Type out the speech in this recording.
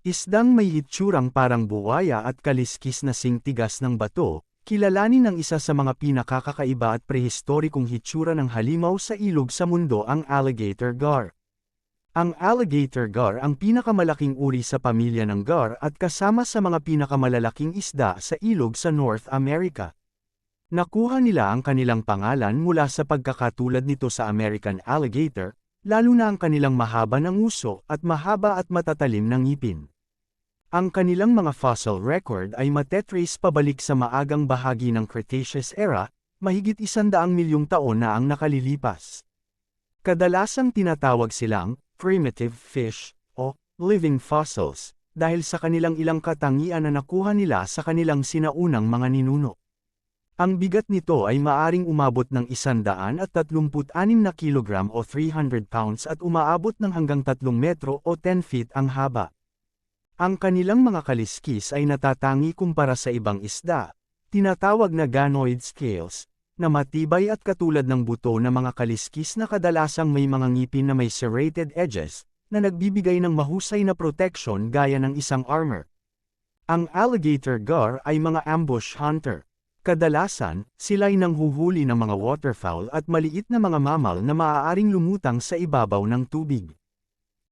Isdang may hitsurang parang buwaya at kaliskis na singtigas ng bato, kilalanin ng isa sa mga pinakakakaiba at prehistorikong hitsura ng halimaw sa ilog sa mundo ang alligator gar. Ang alligator gar ang pinakamalaking uri sa pamilya ng gar at kasama sa mga pinakamalalaking isda sa ilog sa North America. Nakuha nila ang kanilang pangalan mula sa pagkakatulad nito sa American alligator, lalo na ang kanilang mahaba ng uso at mahaba at matatalim ng ngipin. Ang kanilang mga fossil record ay matetrace pabalik sa maagang bahagi ng Cretaceous era, mahigit isandaang milyong taon na ang nakalilipas. Kadalasang tinatawag silang primitive fish o living fossils dahil sa kanilang ilang katangian na nakuha nila sa kanilang sinaunang mga ninuno. Ang bigat nito ay maaring umabot ng 136 na kilogram o 300 pounds at umaabot ng hanggang 3 metro o 10 feet ang haba. Ang kanilang mga kaliskis ay natatangi kumpara sa ibang isda, tinatawag na ganoid scales, na matibay at katulad ng buto na mga kaliskis na kadalasang may mga ngipin na may serrated edges, na nagbibigay ng mahusay na protection gaya ng isang armor. Ang alligator gar ay mga ambush hunter. Kadalasan, sila'y nanghuhuli ng mga waterfowl at maliit na mga mamal na maaaring lumutang sa ibabaw ng tubig.